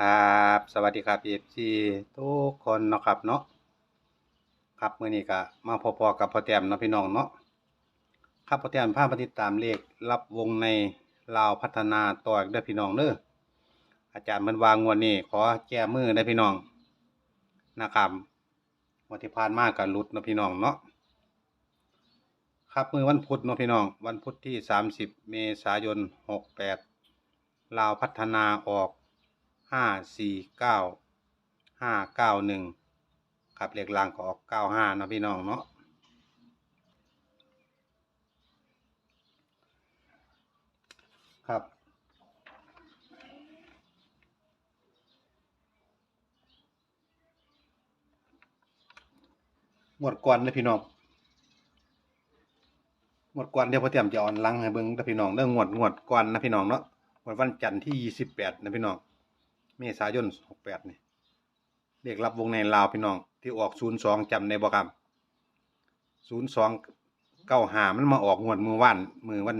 ครับสวัสดีครับ FC ทุกคนเนาะครับเนาะครับมื้อนี้ก็มาพอๆกับพ่อแต้มเนาะพี่น้องเนาะครับพ่อแต้มพามาติตามเลขรับวงในลาวพัฒนาต่ออีกเด้พี่น้องเด้ออาจารย์เพิ่นวางงวดนี้ขอแก้มือได้พี่น้องนะครับงวดที่ผ่านมาก็หลุดเนาะพี่น้องเนาะครับมือวันพุธเนาะพี่น้อง วันพุธที่ 30 เมษายน 68 ลาวพัฒนาออก ห้าสี่เก้าห้าเก้าหนึ่งครับเลขล่างก็ออกเก้าห้านะพี่น้องเนาะครับหมดก่อนเลยพี่น้องหมดก่อนเดี๋ยวพอเตรียมจะออนลังให้เบิ่งเด้อพี่น้องเด้องวดงวดก่อนนะพี่น้องเนาะงวดวันจันทร์ที่ยี่สิบแปดนะพี่น้อง เมษายนหกแปดนี่เรียกรับวงในลาวพี่น้อง ที่ออกศูนย์สองจำในบ่ครับศูนย์สองเก้าหามันมาออกงวดมือวันมือวัน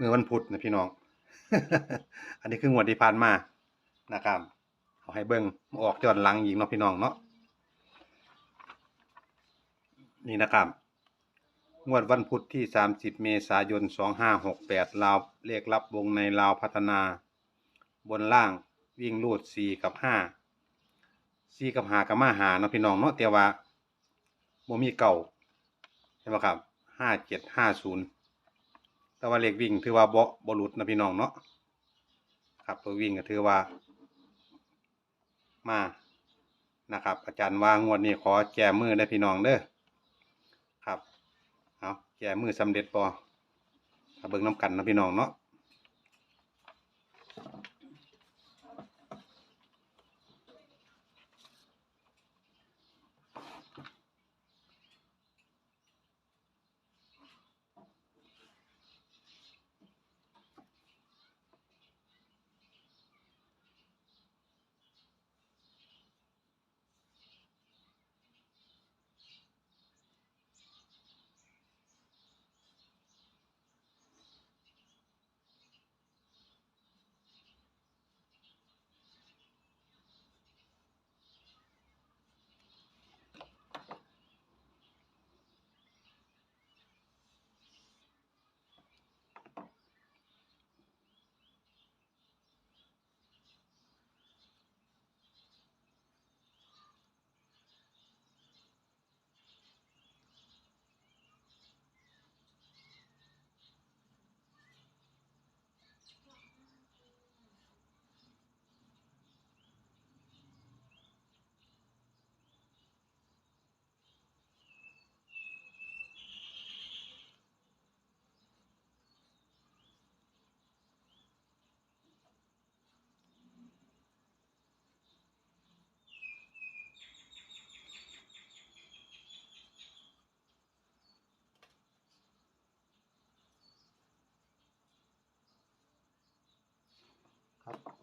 มือวันพุธนะพี่น้อง อันนี้คืองวดที่ผ่านมานะครับเอาให้เบิ่งมาออกย้อนหลังอีกเนาะพี่น้องเนาะนี่นะครับ งวดวันพุธที่ 30 เมษายน 2568ลาวเลขรับวงในลาวพัฒนา บนล่าง วิ่งรูด4กับ5 4กับ5กับมาหาเนาะพี่น้องเนาะแต่ว่าบ่มีเก่าใช่ไหมครับ5 7 5 0แต่ว่าเลขวิ่งถือว่าบ่บ่หลุดนะพี่น้องเนาะครับตัววิ่งก็ถือว่า มานะครับ อาจารย์ว่างวดนี้ขอแก้มือได้พี่น้องเด้อครับเอาแก้มือสำเร็จปอเบิ่งน้ำกันนะพี่น้องเนาะ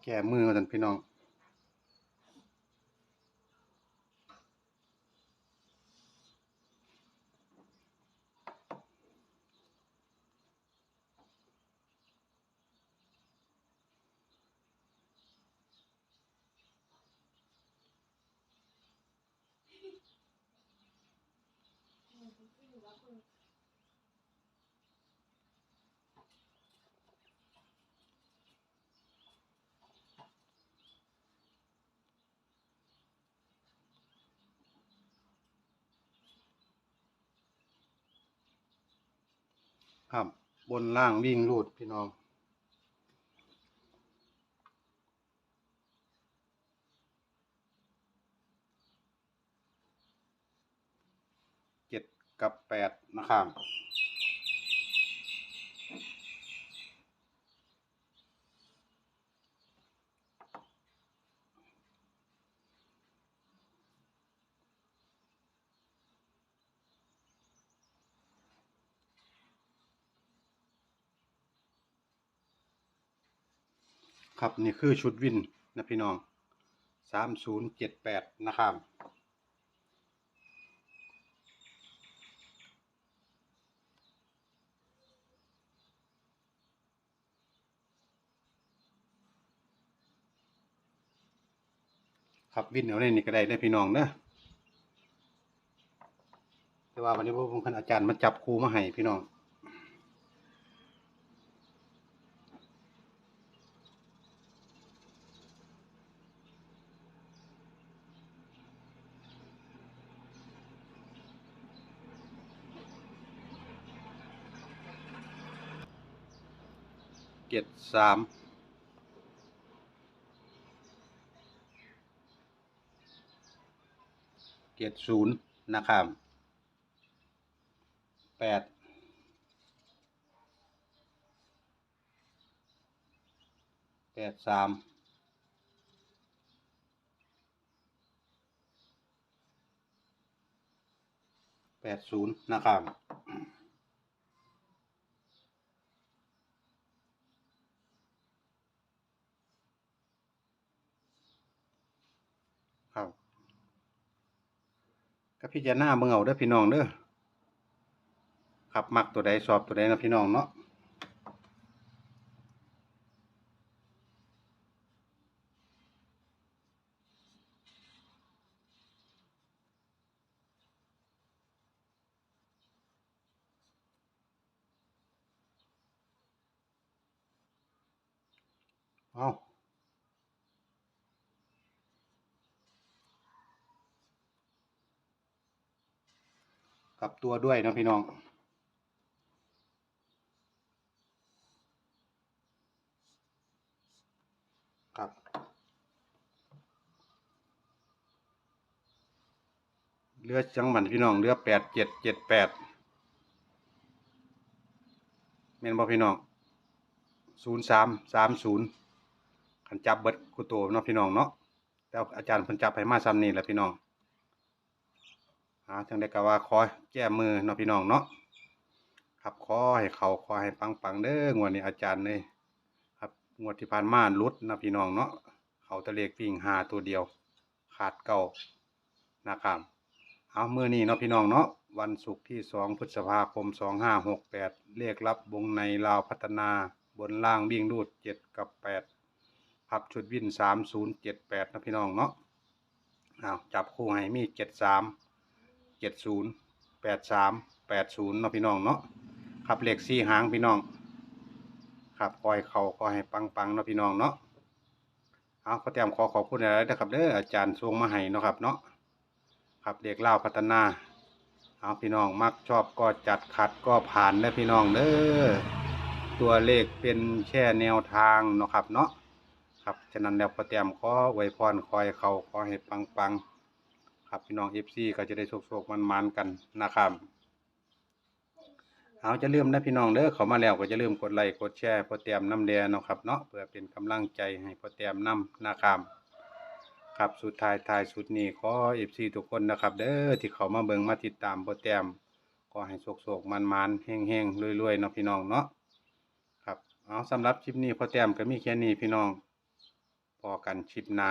แก่มือกันพี่น้อง ครับบนล่างวิ่งรูดพี่น้องเจ็ดกับแปดนะครับ ครับนี่คือชุดวินนะพี่น้องสามศูนย์เจ็ดแปดนะครับครับวินเอาในนี่ก็ได้ได้พี่น้องเด้อแต่ว่าวันนี้ผมคันอาจารย์มาจับครูมาให้พี่น้อง เจ็ดสามเจ็ดศูนย์นะครับแปดแปดสามแปดศูนย์นะครับ ก็พิจารณาเบิ่งเอาเด้อพี่น้องเด้อครับมักตัวใดสอบตัวใดนะพี่น้องเนาะเอา กลับตัวด้วยนะพี่น้องครับเรือจังหวัดพี่น้องเรือแปดเจ็ดเจ็ดแปดเมนบอพี่น้องศูนย์สามสามศูนย์ขันจับเบิดกุโตเนาะพี่น้องเนาะแต่อาจารย์เพิ่นจับให้มาซ้ำนี่แหละพี่น้อง อ่าจังได้ก็ว่าขอยแก้มือเนาะพี่น้องเนาะครับขอให้เขาขอให้ปังปังๆเด้องวดนี้อาจารย์เลยครับงวดที่ผ่านมาลุดนะพี่น้องเนาะเขาตะเลกวิ่งหาตัวเดียว ขาดเก่านะครับเอาเมื่อนี้เนาะพี่น้องเนาะวันศุกร์ที่สองพฤษภาคมสองห้าหกแปดเลขรับวงในลาวพัฒนาบนล่างวิ่งรูดเจ็ดกับแปดพับชุดวิ่นสามศูนย์เจ็ดแปดนะพี่น้องเนาะเอาจับคู่ให้มีเจ็ดสาม เจ็ดศูนย์แปดสามแปดศูนย์เนาะพี่น้องเนาะครับเลขสี่หางพี่น้อง ครับคอยเขาคอยให้ปังปังเนาะพี่น้องเนาะเอาขอแต้มขอขอบคุณอะไรนะครับเด้ออาจารย์ทรงมาให้เนาะครับเนาะครับเด็กเล่าพัฒนาเอาพี่น้องมักชอบก็จัดขัดก็ผ่านนะพี่น้องเด้อตัวเลขเป็นแค่แนวทางเนาะครับเนาะครับฉะนั้นแล้วพอเตรียมขอไวพรคอยเขาขอให้ปังปัง ครับพี่น้องเอฟซีก็จะได้โชคๆมันๆกันนะครับเอาจะลืมนะพี่น้องเด้อเขามาแล้วก็จะลืมกดไลค์กดแชร์พอเตรียมน้ำแดงเนาะครับเนาะเพื่อเป็นกำลังใจให้พอเตรียมน้ำนะครับครับสุดท้ายท้ายสุดนี้ขอเอฟซีทุกคนนะครับ เด้อที่เขามาเบิ่งมาติดตามโปรแกรมก็ให้โศกๆมันๆเฮงๆรวยๆเนาะพี่น้องเนาะครับเอาสำหรับคลิปนี้โปรแกรมก็มีแค่นี้พี่น้องพอกันคลิปหน้า